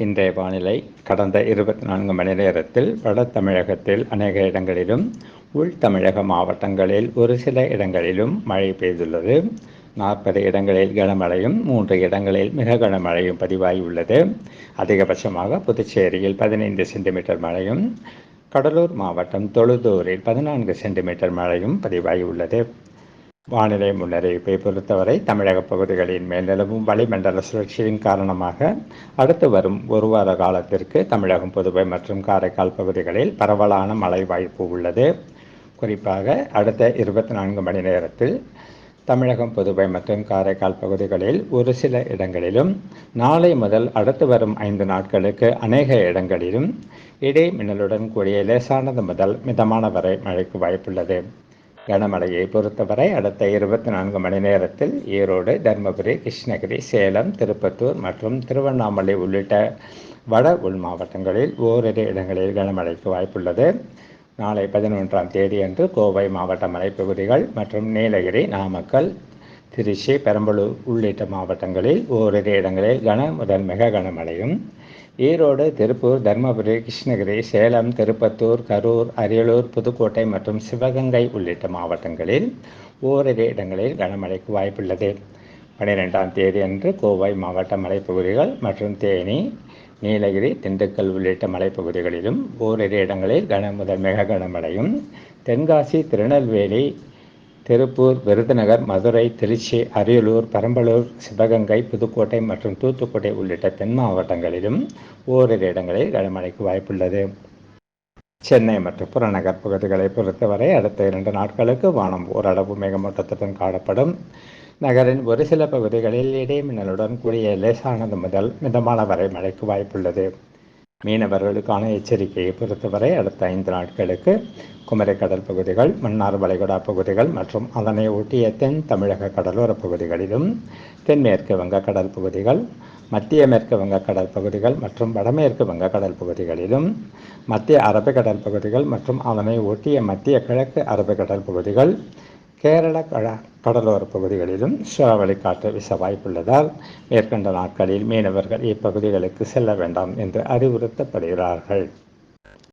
இன்றைய வானிலை கடந்த இருபத்தி நான்கு மணி நேரத்தில் வட தமிழகத்தில் அநேக இடங்களிலும் உள் தமிழக மாவட்டங்களில் ஒரு சில இடங்களிலும் மழை பெய்துள்ளது. நாற்பது இடங்களில் கனமழையும் மூன்று இடங்களில் மிக கனமழையும் பதிவாகியுள்ளது அதிகபட்சமாக புதுச்சேரியில் பதினைந்து சென்டிமீட்டர் மழையும் கடலூர் மாவட்டம் தொழுதூரில் பதினான்கு சென்டிமீட்டர் மழையும் பதிவாகியுள்ளது வானிலை முன்னறிவிப்பை பொறுத்தவரை தமிழக பகுதிகளின் மேல் நிலவும் வளிமண்டல சுழற்சியின் காரணமாக அடுத்து வரும் ஒரு வார காலத்திற்கு தமிழகம் புதுவை மற்றும் காரைக்கால் பகுதிகளில் பரவலான மழை வாய்ப்பு உள்ளது. குறிப்பாக அடுத்த இருபத்தி நான்கு மணி நேரத்தில் தமிழகம் புதுவை மற்றும் காரைக்கால் பகுதிகளில் ஒரு சில இடங்களிலும் நாளை முதல் அடுத்து வரும் ஐந்து நாட்களுக்கு அநேக இடங்களிலும் இடை மின்னலுடன் கூடிய லேசானது முதல் மிதமான வரை மழைக்கு வாய்ப்புள்ளது. கனமழையை பொறுத்தவரை அடுத்த இருபத்தி நான்கு மணி நேரத்தில் ஈரோடு தருமபுரி கிருஷ்ணகிரி சேலம் திருப்பத்தூர் மற்றும் திருவண்ணாமலை உள்ளிட்ட வட உள் மாவட்டங்களில் ஓரிரு இடங்களில் கனமழைக்கு வாய்ப்புள்ளது. நாளை பதினொன்றாம் தேதியன்று கோவை மாவட்ட மலைப்பகுதிகள் மற்றும் நீலகிரி நாமக்கல் திருச்சி பெரம்பலூர் உள்ளிட்ட மாவட்டங்களில் ஓரிரு இடங்களில் கன முதல் மிக கனமழையும் ஈரோடு திருப்பூர் தருமபுரி கிருஷ்ணகிரி சேலம் திருப்பத்தூர் கரூர் அரியலூர் புதுக்கோட்டை மற்றும் சிவகங்கை உள்ளிட்ட மாவட்டங்களில் ஓரிரு இடங்களில் கனமழைக்கு வாய்ப்புள்ளது. பனிரெண்டாம் தேதி அன்று கோவை மாவட்ட மலைப்பகுதிகள் மற்றும் தேனி நீலகிரி திண்டுக்கல் உள்ளிட்ட மலைப்பகுதிகளிலும் ஓரிரு இடங்களில் கன முதல் மிக கனமழையும் தென்காசி திருநெல்வேலி திருப்பூர் விருதுநகர் மதுரை திருச்சி அரியலூர் பெரம்பலூர் சிவகங்கை புதுக்கோட்டை மற்றும் தூத்துக்கோட்டை உள்ளிட்ட தென் மாவட்டங்களிலும் ஓரிரு இடங்களில் கனமழைக்கு வாய்ப்புள்ளது. சென்னை மற்றும் புறநகர் பகுதிகளை பொறுத்தவரை அடுத்த இரண்டு நாட்களுக்கு வானம் ஓரளவு மேகமூட்டத்துடன் காணப்படும். நகரின் ஒரு சில பகுதிகளில் இடைமின்னலுடன் கூடிய லேசானது முதல் மிதமான வரை மழைக்கு வாய்ப்புள்ளது. மீனவர்களுக்கான எச்சரிக்கையை பொறுத்தவரை அடுத்த ஐந்து நாட்களுக்கு குமரிக்கடல் பகுதிகள் மன்னார் வளைகுடா பகுதிகள் மற்றும் அதனை ஒட்டிய தென் தமிழக கடலோர பகுதிகளிலும் தென்மேற்கு வங்கக்கடல் பகுதிகள் மத்திய மேற்கு வங்கக்கடல் பகுதிகள் மற்றும் வடமேற்கு வங்கக்கடல் பகுதிகளிலும் மத்திய அரபிக்கடல் பகுதிகள் மற்றும் அதனை ஒட்டிய மத்திய கிழக்கு அரபிக்கடல் பகுதிகள் கேரள கட கடலோர பகுதிகளிலும் சூறாவளி காற்று வீச வாய்ப்புள்ளதால் மேற்கண்ட நாட்களில் மீனவர்கள் இப்பகுதிகளுக்கு செல்ல வேண்டாம் என்று அறிவுறுத்தப்படுகிறார்கள்.